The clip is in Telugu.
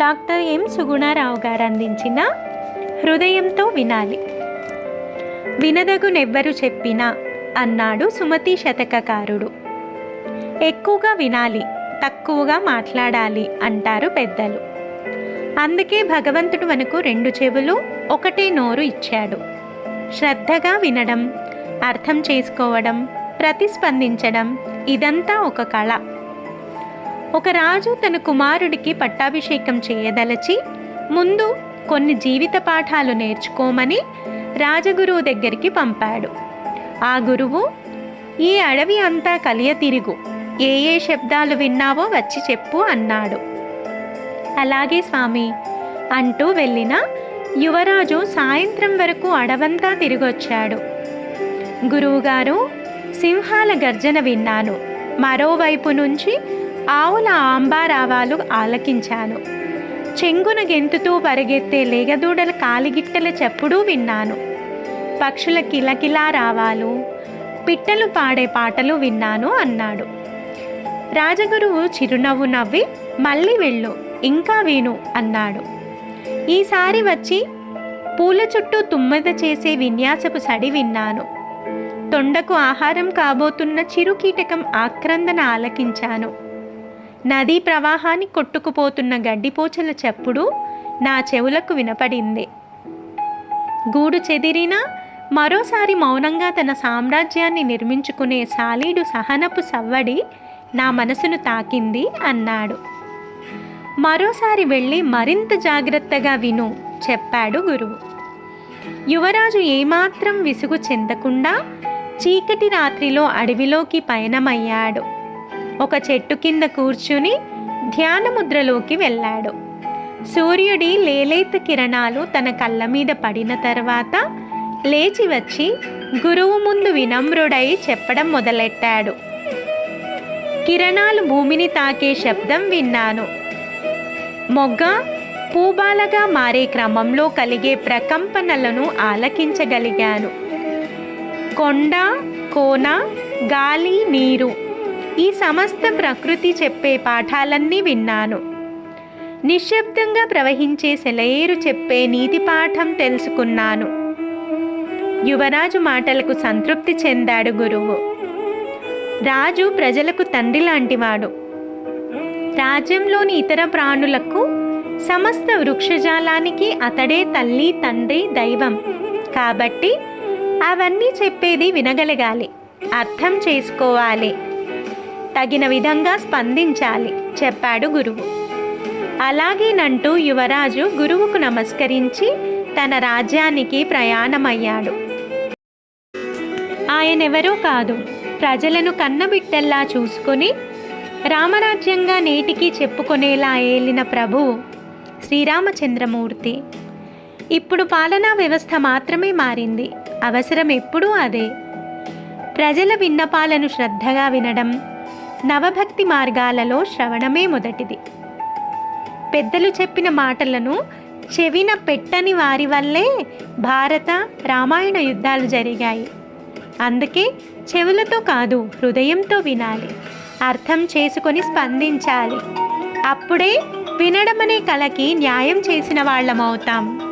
డాక్టర్ ఎం సుగుణారావు గారు అందించిన హృదయంతో వినాలి. వినదగునెవ్వరు చెప్పినా అన్నాడు సుమతి శతకకారుడు. ఎక్కువగా వినాలి తక్కువగా మాట్లాడాలి అంటారు పెద్దలు. అందుకే భగవంతుడు మనకు రెండు చెవులు ఒకటే నోరు ఇచ్చాడు. శ్రద్ధగా వినడం అర్థం చేసుకోవడం ప్రతిస్పందించడం ఇదంతా ఒక కళ. ఒక రాజు తన కుమారుడికి పట్టాభిషేకం చేయదలచి ముందు కొన్ని జీవిత పాఠాలు నేర్చుకోమని రాజగురువు దగ్గరికి పంపాడు. ఆ గురువు ఈ అడవి అంతా కలియ తిరుగు. ఏ ఏ శబ్దాలు విన్నావో వచ్చి చెప్పు అన్నాడు. అలాగే స్వామి అంటూ వెళ్ళిన యువరాజు సాయంత్రం వరకు అడవంతా తిరిగొచ్చాడు. గురువుగారు సింహాల గర్జన విన్నాను. మరోవైపు నుంచి ఆవుల ఆంబారావాలు ఆలకించాను. చెంగున గెంతుతూ పరిగెత్తే లేగదూడల కాలిగిట్టల చెప్పుడూ విన్నాను. పక్షుల కిలకిలా రావాలు పిట్టలు పాడే పాటలు విన్నాను అన్నాడు. రాజగురువు చిరునవ్వు నవ్వి మళ్ళీ వెళ్ళు ఇంకా విను అన్నాడు. ఈసారి వచ్చి పూల చుట్టూ తుమ్మెద చేసే విన్యాసపు సడి విన్నాను. తొండకు ఆహారం కాబోతున్న చిరుకీటకం ఆక్రందన ఆలకించాను. నదీ ప్రవాహాన్ని కొట్టుకుపోతున్న గడ్డిపోచల చప్పుడు నా చెవులకు వినపడింది. గూడు చెదిరినా మరోసారి మౌనంగా తన సామ్రాజ్యాన్ని నిర్మించుకునే సాలీడు సహనపు సవ్వడి నా మనసును తాకింది అన్నాడు. మరోసారి వెళ్ళి మరింత జాగ్రత్తగా విను చెప్పాడు గురువు. యువరాజు ఏమాత్రం విసుగు చెందకుండా చీకటి రాత్రిలో అడవిలోకి పయనమయ్యాడు. ఒక చెట్టు కింద కూర్చుని ధ్యానముద్రలోకి వెళ్ళాడు. సూర్యుడి లేలేత కిరణాలు తన కళ్ళ మీద పడిన తర్వాత లేచి వచ్చి గురువు ముందు వినమ్రుడై చెప్పడం మొదలెట్టాడు. కిరణాలు భూమిని తాకే శబ్దం విన్నాను. మొగ్గ పూబాలగా మారే క్రమంలో కలిగే ప్రకంపనలను ఆలకించగలిగాను. కొండ కోన గాలి నీరు ఈ సమస్త ప్రకృతి చెప్పే పాఠాలన్నీ విన్నాను. నిశ్శబ్దంగా ప్రవహించే సెలయేరు చెప్పే నీతి పాఠం తెలుసుకున్నాను. యువరాజు మాటలకు సంతృప్తి చెందాడు గురువు. రాజు ప్రజలకు తండ్రి లాంటివాడు. రాజ్యంలోని ఇతర ప్రాణులకు సమస్త వృక్షజాలానికి అతడే తల్లి తండ్రి దైవం. కాబట్టి అవన్నీ చెప్పేది వినగలగాలి. అర్థం చేసుకోవాలి. తగిన విధంగా స్పందించాలి చెప్పాడు గురువు. అలాగేనంటూ యువరాజు గురువుకు నమస్కరించి తన రాజ్యానికి ప్రయాణమయ్యాడు. ఆయనెవరూ కాదు ప్రజలను కన్నబిట్టల్లా చూసుకొని రామరాజ్యంగా నేటికి చెప్పుకునేలా ఏలిన ప్రభువు శ్రీరామచంద్రమూర్తి. ఇప్పుడు పాలనా వ్యవస్థ మాత్రమే మారింది అవసరం ఎప్పుడూ అదే. ప్రజల విన్నపాలను శ్రద్ధగా వినడం నవభక్తి మార్గాలలో శ్రవణమే మొదటిది. పెద్దలు చెప్పిన మాటలను చెవిన పెట్టని వారి వల్లే భారత రామాయణ యుద్ధాలు జరిగాయి. అందుకే చెవులతో కాదు హృదయంతో వినాలి. అర్థం చేసుకొని స్పందించాలి. అప్పుడే వినడం అనే కళకి న్యాయం చేసిన వాళ్ళమవుతాం.